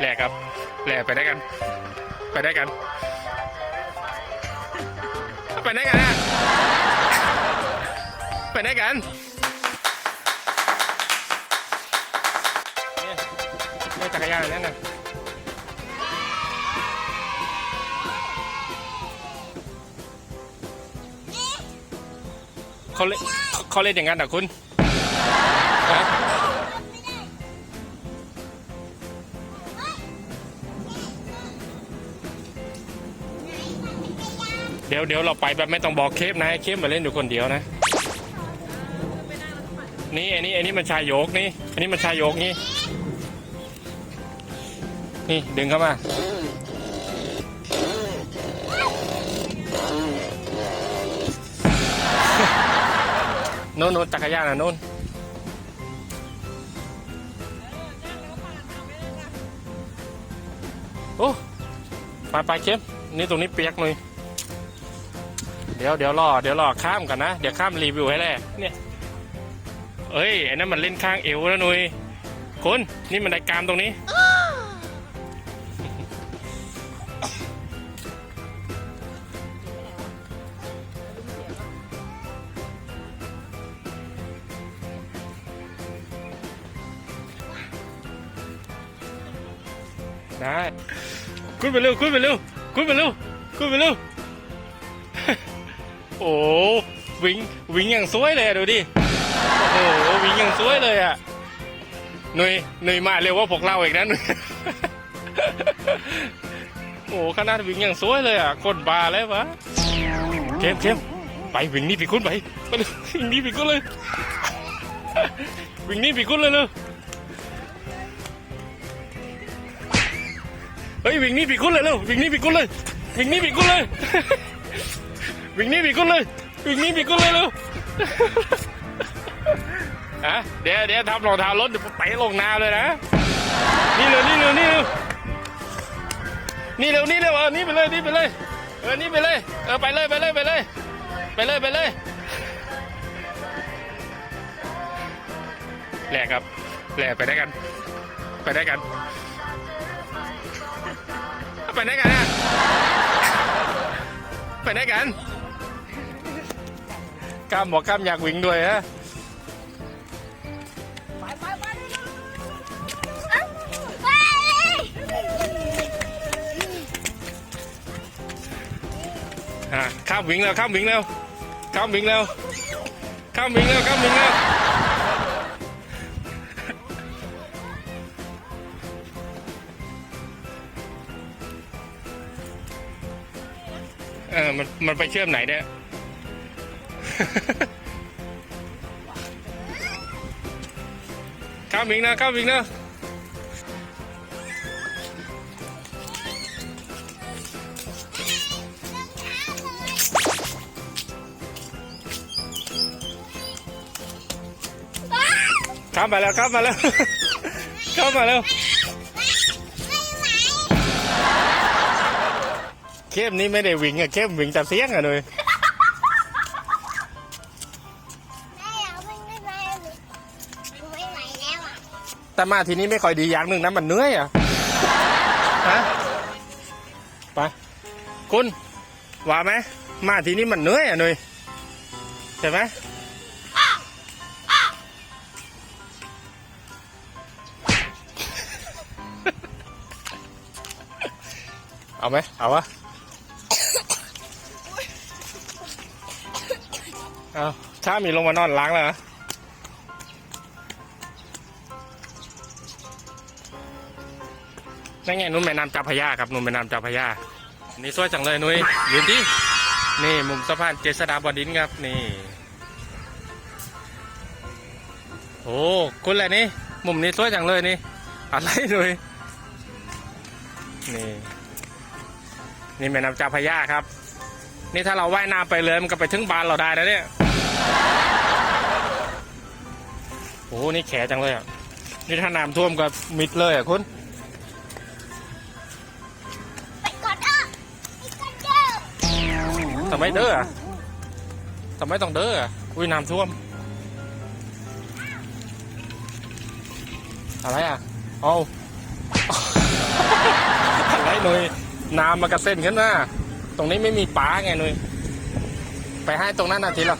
แหลกครับแหลกไปได้กัน ไปได้กัน ไปได้กันนะไปได้กันเนี่ยเนี่ยจักรยานนั่นน่ะเขาเล่นเขาเล่นอย่างนั้นเหรอคุณ ยวเดี๋ยวเราไปแบบไม่ต้องบอกเคฟนะให้เคฟมาเล่นอยู่คนเดียวนะ นี่อันนี้อันนี้มันชายโยกนี่ อันนี้มันชายโยกนี่ นี่ดึงเข้ามาโน่นโน่นจักรยานอะโน่นโอ้ไปไปเข้มนี่ตรงนี้เปียกเลย เดี๋ยวเดี๋ยวรอเดี๋ยวรอข้ามกันนะ เดี๋ยวข้ามรีวิวให้แหละเนี่ยเอ้ยไอ้นั่นมันเล่นข้างเอวแล้วนุยคุณนี่มันได้กามตรงนี้ได้ขึ้นไปเร็วขึ้นไปเร็วขึ้นไปเร็วขึ้นไปเร็ว โอ้วิ่งวิ่งอย่างสวยเลยอะดูดิ โอ้โหวิ่งอย่างสวยเลยอะหนุ่ยหนุ่ยมาเร็วกว่าพวกเราอีกนะหนุ่ยโอ้โหขนาดวิ่งอย่างสวยเลยอะคนบาเลยวะเข้มเข้มไปวิ่งนี่ปีคุณไปไปเลยวิ่งนี่ปีคุณเลย วิ่งนี่ปีคุณเลยเลยเฮ้ยวิ่งนี่ปีคุณเลยเร็ววิ่งนี่ปีคุณเลยวิ่งนี่ปีคุณเลย วิ่งหนี่ปีคุณเลยวิ่งหนี่ปีคุณเลยเร็วอะเดี๋ยวเดี๋ยวทำรองเท้ารถเดี๋ยวไปลงนาเลยนะนี่เร็วนี่เร็วนี่เร็วนี่เร็วนี่เร็วเออนี่ไปเลยนี่ไปเลยเออนี่ไปเลยเออไปเลยไปเลยไปเลยไปเลยไปเลยแหลกครับแหลกไปได้กัน ไปได้กันไปได้กันอะไปได้กัน กล้ามบอกกล้ามอยากวิ่งด้วยฮะไปไปไปไปอะข้ามวิ่งแล้วข้ามวิ่งแล้วข้ามวิ่งแล้วข้ามวิ่งแล้วข้ามวิ่งแล้วเออมันมันไปเชื่อมไหนเนี่ย ข้ามวิ่งนะข้ามวิ่งนะข้ามไปแล้วข้ามมาแล้วข้ามมาแล้วเข้มนี้ไม่ได้วิ่งอะเข้มวิ่งแต่เสียงอะหน่อย แต่มาทีนี้ไม่ค่อยดีอย่างหนึ่งนะมันเหนื่อยอะฮะไปคุณว่าไหมมาทีนี้มันเหนื่อยอะหนุ่ยใช่ไหมเอาไหมเอาวะเอาถ้ามีลงมานอนล้างแล้วนะ นั่นไงนุ่นแม่น้ำเจ้าพระยาครับนุ่นแม่น้ำเจ้าพระยานี่สวยจังเลยนุ้ยยืนดินี่มุมสะพานเจษฎาบดินครับนี่โอ้คุณแหละนี่มุมนี้สวยจังเลยนี่อะไรนุ้ยนี่นี่แม่น้ำเจ้าพระยาครับ นี่ถ้าเราว่ายน้ำไปเลยมันก็ไปถึงบานเราได้แล้วเนี่ยโอ้นี่แขจังเลยอะนี่ถ้าน้ำท่วมก็มิดเลยอะคุณ ไมเด้อทำไมต้องเด้ออุ้ยน้ำท่วม อะไรอะเอาหนุยน้ำมันกระเส้นขึ้นมาตรงนี้ไม่มีปลาไงหนุยไปให้ตรงนั้นนาทีเรา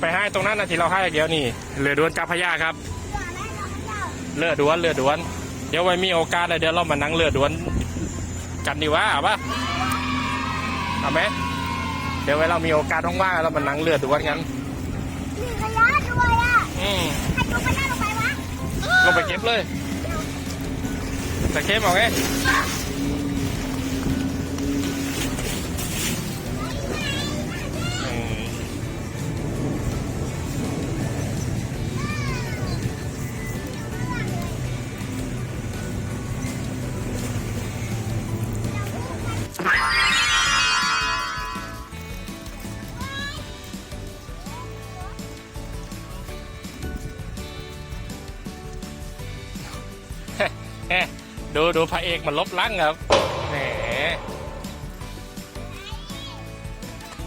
ไปให้ตรงนั้นนาทีเราให้เดี๋ยวนี่เรือดวนเจ้าพระยาครับเรือดวนเรือดวน เดี๋ยวไว้มีโอกาสเลยเดี๋ยวเรามานั่งเรือดวนกันดีว่าเอาปะเอาไหม เดี๋ยวไว้เรามีโอกาสว่างๆเรามานั่งเรือดวนกันมีขยะด้วยอะอืมให้ตัวไปนั่งลงไปวะลงไปเก็บเลย แต่เก็บเอาไง ดูดูพระเอกมันลบลังครับแหม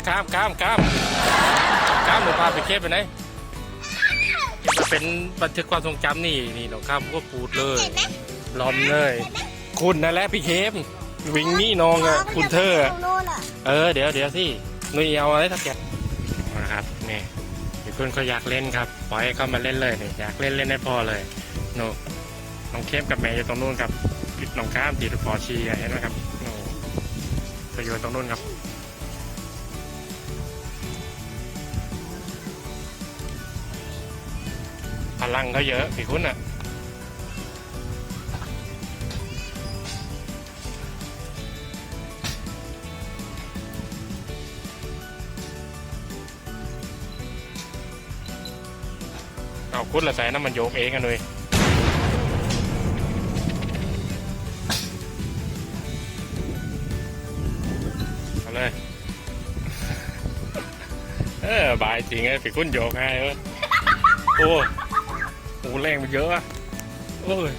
ข้ามข้ามข้ามข้ามหนูพาไปเคสไปไหนเก็บมาเป็นบันทึกความทรงจำนี่นี่น้องข้ามก็ปูดเลยล้อมเลย คุณนั่นแหละพี่เคมวิ่งนี่น้องอะคุณเธอ เออเดี๋ยวเดี๋ยวสิหนุยเอาอะไรสักอย่างนะครับนี่มีคนเขาอยากเล่นครับ ปล่อยให้เขามาเล่นเลยนี่อยากเล่นเล่นให้พอเลย โนน้องเข้มกับแม่อยู่ตรงนู้นครับ น้องข้ามตีตะปอชีอะเห็นไหมครับโนไปอยู่ตรงนู้นครับพลังเขาเยอะพี่คุณอะเอาคุณละใส่น้ำมันโยกเองกันเลย เออบายจริงไงพี่คุณโยกให้เออโอ้โหแรงมันเยอะอะโอ้ย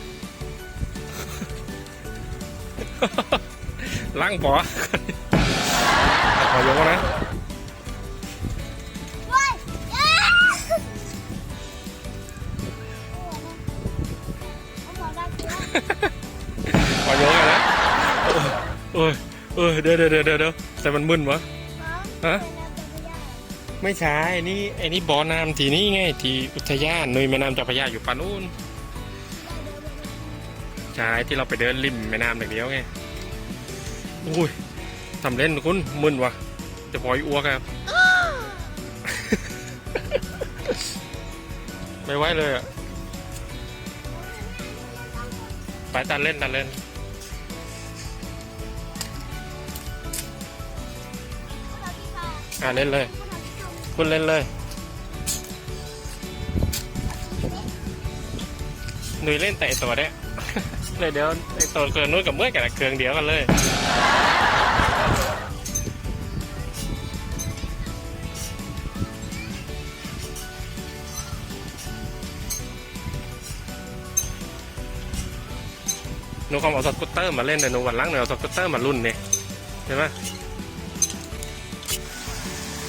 ลังปอขอยกนะเว้ยเอ้ยเอาหัวได้เชื้อขอโยกกันนะโอ้ยโอ้ยเดี๋ยวเดี๋ยวเดี๋ยวเดี๋ยวแต่มันมึนวะฮะ ไม่ใช่ไอ้นี่ไอ้นี่บ่อน้ำที่นี่ไง ที่อุทยานนุยแม่น้ำเจ้าพระยาอยู่ปานนู้นใช่ที่เราไปเดินริมแม่น้ำอย่งเดียวไงอุ้ยทำเล่นคุณมึนวะจะปล่อยอ้วกครับไม่ไหวเลยอะไปตัดเล่นตัดเล่นอ่าเล่นเลย คุณเล่นเลยหนุยเล่นแต่ไอ้ตัวเนี้ยเลยเดี๋ยวไอ้ตัวเครื่องนู้นกับเมื่อยกันเครื่องเดียวกันเลยหนูคอมเอาสกูตเตอร์มาเล่นเลยหนูวันหลังหนูเอาสกูตเตอร์มารุ่นเนี่ยเห็นไหม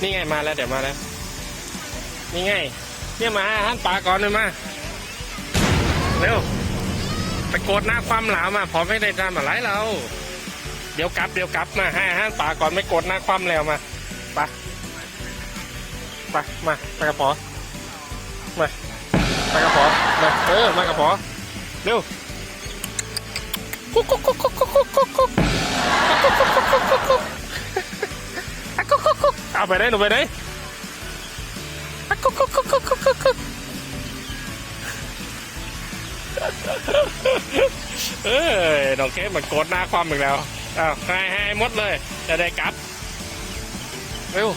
นี่ไงมาแล้วเดี๋ยวมาแล้ว นี่ไง เนี่ยมาหันปลาก่อนเลยมาเร็วไปโกดหน้าความหลามาพอไม่ได้ทำอะไรเรา เดี๋ยวกลับเดี๋ยวกลับมาให้อาหันปลาก่อนไม่โกดหน้าความแล้วมาไปไปมาไปกระป๋อมาไปกระป๋อมาเออมากระป๋อเร็วกุ๊กกุ๊กกุ๊กกุ๊กกุ๊กกุ๊กกุ๊กกุ๊กกุ๊กกุ๊กกุ๊กกุ๊กกุ๊กกุ๊กกุ๊กกุ๊กกุ๊ก เอาไปไหนหนูไปไหนกุ๊กกุ๊กกุ๊กกุ๊กกุ๊กกุ๊กกุ๊กเอ้ยน้องเค้กมันโกดหน้าความอีกแล้วอ้าวให้ให้หมดเลย จะได้กลับ เร็ว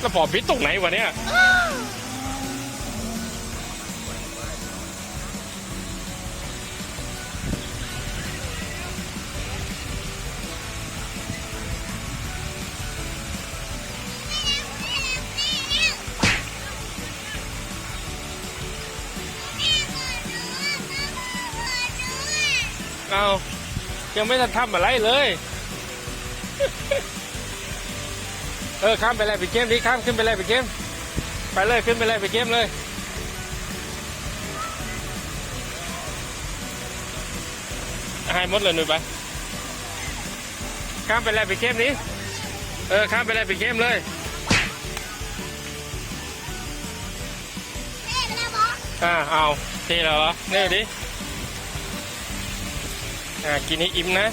แล้วพอบพิษตรงไหนวะเนี่ย เอายังไม่ทันทำอะไรเลย เออข้ามไปเลยไปเกมดิข้ามขึ้นไปเลยไปเกม ไปเลยขึ้นไปเลยไปเกมเลย ให้หมดเลยหนุ่ยไป ข้ามไปเลยไปเข้มนี้เออข้ามไปเลยไปเข้มเลยแม่ไปแล้วบอกอ่าเอาทีแล้วเหรอเนี่ยดิ อ่ากินให้อิ่มนะ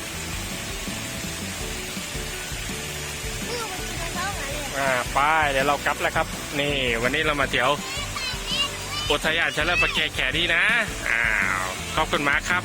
ป้ายเดี๋ยวเรากลับแล้วครับ นี่ วันนี้เรามาเที่ยวอุทยานเฉลิมพระเกียรติแขดีนะ อ้าว ขอบคุณมากครับ